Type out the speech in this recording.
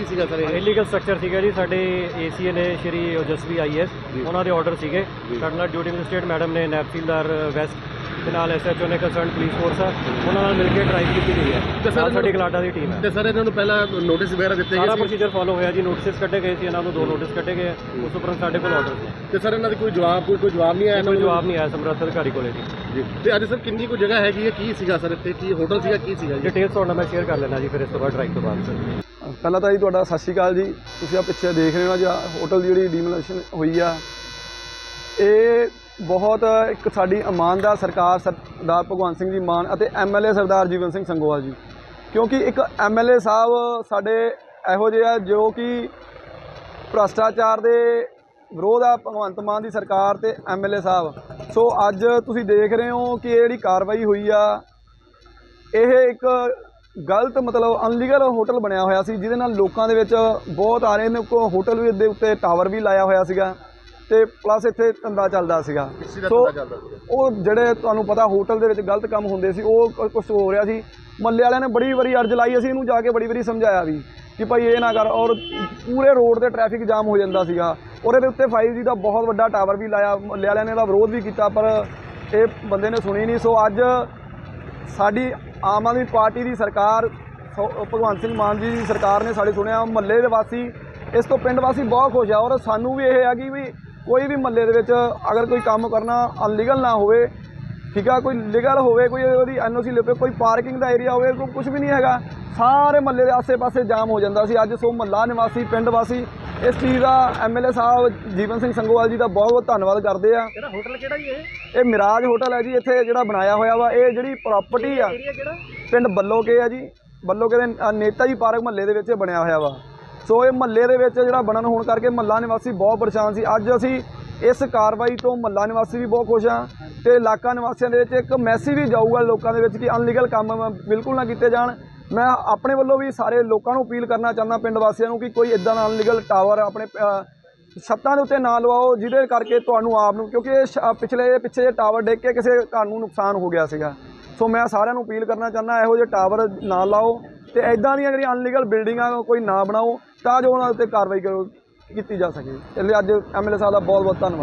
ਕੀ ਸੀਗਾ ਸਰ ਇਹ? Illegal structure ਸੀਗਾ ਜੀ ਸਾਡੇ ਏਸੀਏ ਨੇ ਸ਼੍ਰੀ ਓਜਸਵੀ ਆਈਐਸ ਉਹਨਾਂ ਦੇ ਆਰਡਰ ਸੀਗੇ। ਸਾਡੇ ਨਾਲ ਡਿਊਟੀ ਮੈਜਿਸਟ੍ਰੇਟ ਮੈਡਮ ਨੇ ਨੈਪਸੀਲਦਾਰ ਵੈਸਟ ਤੇ ਨਾਲ ਐਸਐਚਓ ਨੇ ਕੰਸਰਨ ਪੁਲਿਸ ਫੋਰਸ ਆ ਉਹਨਾਂ ਨਾਲ ਮਿਲ ਕੇ ਡਰਾਈਵ ਕੀਤੀ ਗਈ ਹੈ। ਤੇ ਸਰ ਸਾਡੀ ਗਲਾਡਾ ਦੀ ਟੀਮ ਹੈ। ਤੇ ਸਰ ਇਹਨਾਂ ਨੂੰ ਪਹਿਲਾਂ ਨੋਟਿਸ ਵਗੈਰਾ ਦਿੱਤੇ ਸਾਰਾ ਗਏ ਸੀ? ਪ੍ਰੋਸੀਜਰ ਫਾਲੋ ਹੋਇਆ ਜੀ ਨੋਟਿਸ ਕੱਢੇ ਗਏ ਸੀ ਇਹਨਾਂ ਨੂੰ ਦੋ ਨੋਟਿਸ ਕੱਢੇ ਗਏ। ਉਸ ਉਪਰੰਤ ਸਾਡੇ ਕੋਲ ਆਰਡਰ ਨੇ। ਤੇ ਸਰ ਇਹਨਾਂ ਦਾ ਕੋਈ ਜਵਾਬ ਕੋਈ ਕੋਈ ਜਵਾਬ ਨਹੀਂ ਆਇਆ ਇਹਨਾਂ ਕੋਈ ਨੂੰ ਜਵਾਬ ਨਹੀਂ ਆਇਆ ਸਮਰੱਥ ਅਧਿਕਾਰੀ ਕੋਲੇ ਜੀ। ਜੀ। ਤੇ ਅੱਜ ਸਰ ਕਿੰਨੀ ਕੁ ਜਗ੍ਹਾ ਹੈਗੀ ਹੈ? ਕੀ ਸੀਗਾ ਸਰ ਇੱਥੇ? ਕੀ ਹੋਟਲ ਸੀਗਾ? ਕੀ ਸੀਗਾ ਜੀ? ਡਿਟੇਲਸ ਤੁਹਾਡੇ ਨਾਲ ਮੈਂ ਸ਼ੇਅਰ ਕਰ ਲੈਣਾ ਜੀ ਫਿਰ ਇਸ ਤੋਂ ਬਾਅਦ ਡਰਾਈਵ ਤੋਂ ਬਾਅਦ। ਸਰ ਪਹਿਲਾਂ ਤਾਂ ਜੀ ਤੁਹਾਡਾ ਸਤਿ ਸ਼੍ਰੀ ਅਕਾਲ ਜੀ। ਤੁਸੀਂ ਆ ਪਿੱਛੇ ਦੇਖ ਰਹੇ ਹੋ ਜੀ ਹੋਟਲ ਦੀ ਜਿਹੜੀ ਡੀਮੋਲੇਸ਼ਨ ਹੋਈ ਆ। ਇਹ ਬਹੁਤ ਇੱਕ ਸਾਡੀ ਇਮਾਨਦਾਰ ਸਰਕਾਰ ਸਰਦਾਰ ਭਗਵੰਤ ਸਿੰਘ ਜੀ ਮਾਨ ਅਤੇ ਐਮਐਲਏ ਸਰਦਾਰ ਜੀਵਨ ਸਿੰਘ ਸੰਗੋਵਾਲ ਜੀ। ਕਿਉਂਕਿ ਇੱਕ ਐਮਐਲਏ ਸਾਹਿਬ ਸਾਡੇ ਇਹੋ ਜਿਹੇ ਆ ਜੋ ਕਿ ਭ੍ਰਸ਼ਟਾਚਾਰ ਦੇ ਵਿਰੋਧ ਆ ਭਗਵੰਤ ਮਾਨ ਦੀ ਸਰਕਾਰ ਤੇ ਐਮਐਲਏ ਸਾਹਿਬ। ਸੋ ਅੱਜ ਤੁਸੀਂ ਦੇਖ ਰਹੇ ਹੋ ਕਿ ਇਹ ਜਿਹੜੀ ਕਾਰਵਾਈ ਹੋਈ ਆ, ਇਹ ਇੱਕ ਗਲਤ ਮਤਲਬ ਅਨਲੀਗਲ ਹੋਟਲ ਬਣਿਆ ਹੋਇਆ ਸੀ, ਜਿਹਦੇ ਨਾਲ ਲੋਕਾਂ ਦੇ ਵਿੱਚ ਬਹੁਤ ਆ ਰਹੇ ਨੇ। ਕੋ ਹੋਟਲ ਵੀ ਦੇ ਉੱਤੇ ਟਾਵਰ ਵੀ ਲਾਇਆ ਹੋਇਆ ਸੀਗਾ। ਤੇ ਪਲੱਸ ਇੱਥੇ ਧੰਦਾ ਚੱਲਦਾ ਸੀਗਾ। ਸੋ ਉਹ ਜਿਹੜੇ ਤੁਹਾਨੂੰ ਪਤਾ ਹੋਟਲ ਦੇ ਵਿੱਚ ਗਲਤ ਕੰਮ ਹੁੰਦੇ ਸੀ ਉਹ ਕੁਝ ਹੋ ਰਿਹਾ ਸੀ। ਮੱਲੇ ਵਾਲਿਆਂ ਨੇ ਬੜੀ ਵਾਰੀ ਅਰਜ਼ ਲਾਈ ਅਸੀਂ ਇਹਨੂੰ ਜਾ ਕੇ ਬੜੀ ਵਾਰੀ ਸਮਝਾਇਆ ਵੀ ਕਿ ਭਾਈ ਇਹ ਨਾ ਕਰ ਔਰ ਪੂਰੇ ਰੋਡ ਤੇ ਟ੍ਰੈਫਿਕ ਜਾਮ ਹੋ ਜਾਂਦਾ ਸੀਗਾ। ਔਰ ਇਹਦੇ ਉੱਤੇ 5G ਦਾ ਬਹੁਤ ਵੱਡਾ ਟਾਵਰ ਵੀ ਲਾਇਆ ਮੱਲੇ ਵਾਲਿਆਂ ਨੇ ਇਹਦਾ ਵਿਰੋਧ ਵੀ ਕੀਤਾ ਪਰ ਇਹ ਬੰਦੇ ਨੇ ਸੁਣੀ ਨਹੀਂ। ਸੋ ਅੱਜ ਸਾਡੀ ਆਮ ਆਦਮੀ ਪਾਰਟੀ ਦੀ ਸਰਕਾਰ ਭਗਵੰਤ ਸਿੰਘ ਮਾਨ ਜੀ ਦੀ ਸਰਕਾਰ ਨੇ ਸਾਡੇ ਸੁਣਿਆ ਮਹੱਲੇ ਦੇ ਵਾਸੀ ਇਸ ਤੋਂ ਪਿੰਡ ਵਾਸੀ ਬਹੁਤ ਖੁਸ਼ ਆ ਔਰ ਸਾਨੂੰ ਵੀ ਇਹ ਆ ਕਿ ਵੀ ਕੋਈ ਵੀ ਮਹੱਲੇ ਦੇ ਵਿੱਚ ਅਗਰ ਕੋਈ ਕੰਮ ਕਰਨਾ ਅਨਲੀਗਲ ਨਾ ਹੋਵੇ ਠੀਕ ਆ ਕੋਈ ਲੀਗਲ ਹੋਵੇ ਕੋਈ ਉਹਦੀ ਐਨਓਸੀ ਲੱਭੇ ਕੋਈ ਪਾਰਕਿੰਗ ਦਾ ਏਰੀਆ ਹੋਵੇ ਕੋਈ ਕੁਝ ਵੀ ਨਹੀਂ ਹੈਗਾ ਸਾਰੇ ਮਹੱਲੇ ਦੇ ਆਸੇ-ਪਾਸੇ ਜਾਮ ਹੋ ਜਾਂਦਾ ਸੀ। ਅੱਜ ਸੋ ਮਹੱਲਾ ਨਿਵਾਸੀ ਪਿੰਡ ਵਾਸੀ ਇਸ ਚੀਜ਼ ਦਾ ਐਮਐਲਏ ਸਾਹਿਬ ਜੀਵਨ ਸਿੰਘ ਸੰਗੋਵਾਲ ਜੀ ਦਾ ਬਹੁਤ-ਬਹੁਤ ਧੰਨਵਾਦ ਕਰਦੇ ਆ। ਕਿਹੜਾ ਹੋਟਲ ਕਿਹੜਾ ਜੀ ਇਹ? ਇਹ ਮਿਰਾਜ ਹੋਟਲ ਹੈ ਜੀ ਇੱਥੇ ਜਿਹੜਾ ਬਣਾਇਆ ਹੋਇਆ ਵਾ ਇਹ ਜਿਹੜੀ ਪ੍ਰਾਪਰਟੀ ਆ ਪਿੰਡ ਬੱਲੋਕੇ ਆ ਜੀ। ਬੱਲੋਕੇ ਦੇ ਨੇਤਾ ਜੀ ਪਾਰਕ ਮਹੱਲੇ ਦੇ ਵਿੱਚ ਬਣਿਆ ਹੋਇਆ ਵਾ। ਸੋ ਇਹ ਮਹੱਲੇ ਦੇ ਵਿੱਚ ਜਿਹੜਾ ਬਣਨ ਹੋਣ ਕਰਕੇ ਮਹੱਲਾ ਨਿਵਾਸੀ ਬਹੁਤ ਪਰੇਸ਼ਾਨ ਸੀ। ਅੱਜ ਅਸੀਂ ਇਸ ਕਾਰਵਾਈ ਤੋਂ ਮਹੱਲਾ ਨਿਵਾਸੀ ਵੀ ਬਹੁਤ ਖੁਸ਼ ਆ ਤੇ ਇਲਾਕਾ ਨਿਵਾਸੀਆਂ ਦੇ ਵਿੱਚ ਇੱਕ ਮੈਸੇਜ ਵੀ ਜਾਊਗਾ ਲੋਕਾਂ ਦੇ ਵਿੱਚ ਕਿ ਅਨਲੀਗਲ ਕੰਮ ਬਿਲਕੁਲ ਨਾ ਕੀਤੇ ਜਾਣ। ਮੈਂ ਆਪਣੇ ਵੱਲੋਂ ਵੀ ਸਾਰੇ ਲੋਕਾਂ ਨੂੰ ਅਪੀਲ ਕਰਨਾ ਚਾਹੁੰਦਾ ਪਿੰਡ ਵਾਸੀਆਂ ਨੂੰ ਕਿ ਕੋਈ ਇਦਾਂ ਦਾ ਅਨਲੀਗਲ ਟਾਵਰ ਆਪਣੇ ਅ, ਛੱਤਾਂ ਦੇ ਉੱਤੇ ਨਾ ਲਵਾਓ ਜਿਹਦੇ ਕਰਕੇ ਤੁਹਾਨੂੰ ਆਪ ਨੂੰ ਕਿਉਂਕਿ ਇਹ ਸ਼- ਪਿਛਲੇ ਪਿੱਛੇ ਜੇ ਟਾਵਰ ਡਿੱਗ ਕੇ ਕਿਸੇ ਘਰ ਨੂੰ ਨੁਕਸਾਨ ਹੋ ਗਿਆ ਸੀਗਾ। ਸੋ ਮੈਂ ਸਾਰਿਆਂ ਨੂੰ ਅਪੀਲ ਕਰਨਾ ਚਾਹੁੰਦਾ ਇਹੋ ਜਿਹੇ ਟਾਵਰ ਨਾ ਲਾਓ। ਤੇ ਐਦਾਂ ਦੀਆਂ ਜਿਹੜੀਆਂ ਅਨਲੀਗਲ ਬਿਲਡਿੰਗਾਂ ਕੋਈ ਨਾ ਬਣਾਓ, ਤਾਂ ਜੋ ਉਹਨਾਂ ਉੱਤੇ ਕਾਰਵਾਈ ਕਰੋ, ਕੀਤੀ ਜਾ ਸਕੇ। ਇਸ ਲਈ ਅੱਜ ਐਮਐਲਏ ਸਾਹਿਬ ਦਾ ਬਹੁਤ ਬਹੁਤ ਧੰਨਵਾਦ।